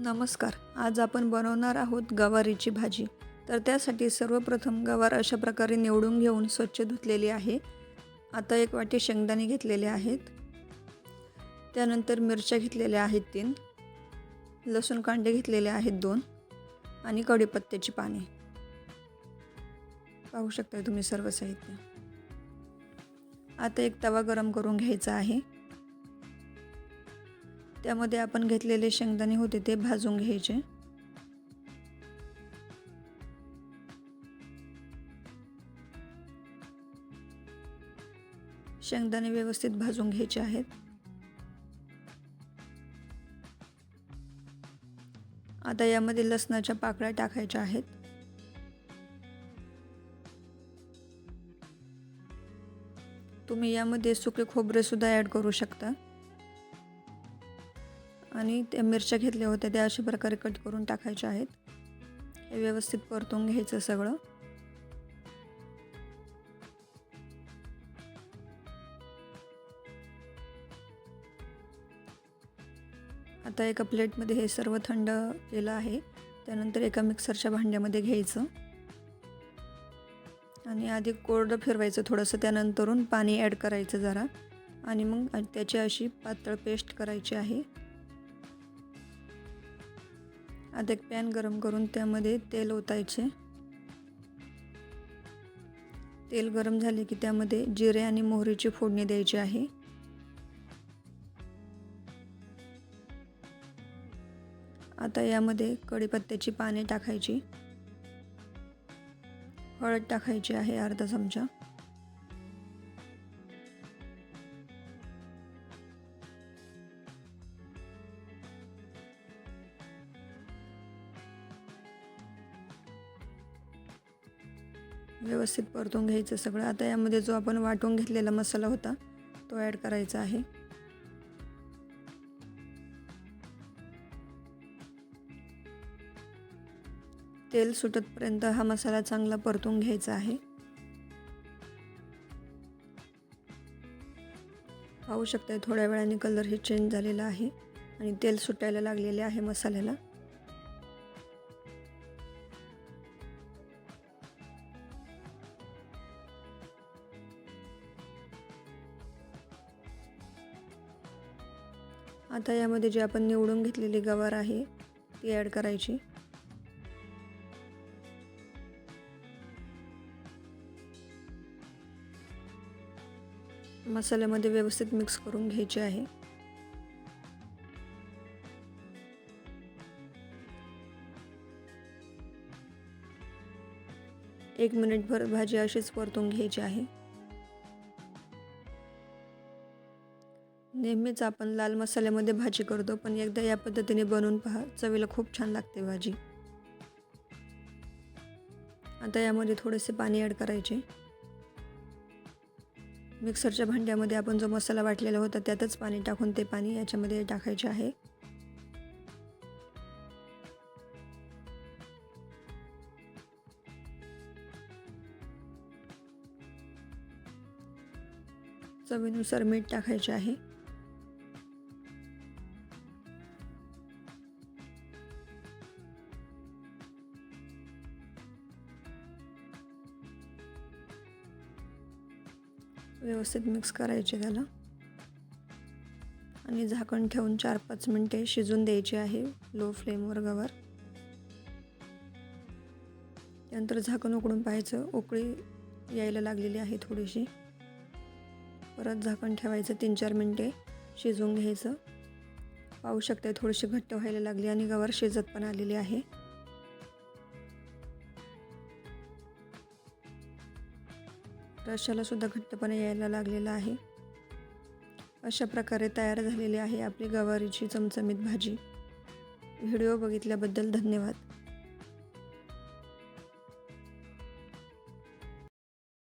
नमस्कार. आज आपण बनवणार आहोत गवारीची भाजी. तर त्यासाठी सर्वप्रथम गवार अशा प्रकारे निवडून घेऊन स्वच्छ धुतलेली आहे. आता एक वाटी शेंगदाणे घेतलेले आहेत. त्यानंतर मिरच्या घेतलेल्या आहेत तीन. लसूण कांडे घेतलेले आहेत दोन. आणि कढीपत्त्याची पाने. पाहू शकता तुम्ही सर्व साहित्य. आता एक तवा गरम करून घ्यायचा आहे. त्यामध्ये आपण घेतलेले शेंगदाणे होते ते भाजून घ्यायचे. शेंगदाणे व्यवस्थित भाजून घ्यायचे आहेत. आता यामध्ये लसणाच्या पाकळ्या टाकायच्या आहेत. तुम्ही यामध्ये सुके खोबरेसुद्धा ॲड करू शकता. आणि त्या मिरच्या घेतल्या होत्या त्या अशा प्रकारे कट करून टाकायच्या आहेत. हे व्यवस्थित परतून घ्यायचं सगळं. आता एका प्लेटमध्ये हे सर्व थंड केलं आहे. त्यानंतर एका मिक्सरच्या भांड्यामध्ये घ्यायचं. आणि आधी कोरडं फिरवायचं थोडंसं त्यानंतरून पाणी ॲड करायचं जरा. आणि मग त्याची अशी पातळ पेस्ट करायची आहे. आता एक पॅन गरम करून त्यामध्ये तेल ओतायचे. तेल गरम झाले की त्यामध्ये जिरे आणि मोहरीची फोडणी द्यायची आहे. आता यामध्ये कढीपत्त्याची पाने टाकायची. हळद टाकायची आहे अर्धा चमचा. व्यवस्थित परतून घ्यायचं सगळं. आता यामध्ये जो आपण वाटून घेतलेला मसाला होता तो ॲड करायचा आहे. तेल सुटतपर्यंत हा मसाला चांगला परतून घ्यायचा आहे. पाहू शकता थोड्या वेळाने कलर हे चेंज झालेला आहे आणि तेल सुटायला लागलेले आहे मसाल्याला. आता यामध्ये जे आपण निवडून घेतलेली गवार आहे ती ॲड करायची. मसाल्यामध्ये व्यवस्थित मिक्स करून घ्यायचे आहे. एक मिनिटभर भाजी अशीच परतून घ्यायची आहे. नेहमीच आपण लाल मसाल्यामध्ये भाजी करतो पण एकदा या पद्धतीने बनवून पहा. चवीला खूप छान लागते भाजी. आता यामध्ये थोडेसे पाणी ॲड करायचे. मिक्सरच्या भांड्यामध्ये आपण जो मसाला वाटलेला होता त्यातच पाणी टाकून ते पाणी याच्यामध्ये टाकायचे आहे. चवीनुसार मीठ टाकायचे आहे. व्यवस्थित मिक्स करायचे त्याला. आणि झाकण ठेवून चार पाच मिनटे शिजून द्यायचे आहे लो फ्लेमवर गवर. त्यानंतर झाकण उकडून पाहायचं. उकळी यायला लागलेली आहे थोडीशी. परत झाकण ठेवायचं तीन चार मिनटे. शिजवून घ्यायचं. पाहू शकते थोडीशी घट्ट व्हायला लागली आणि गवर शिजत पण आलेली आहे. रशालासुद्धा घट्टपणा यायला लागलेला आहे. अशा प्रकारे तयार झालेली आहे आपली गवारीची चमचमीत भाजी. व्हिडिओ बघितल्याबद्दल धन्यवाद.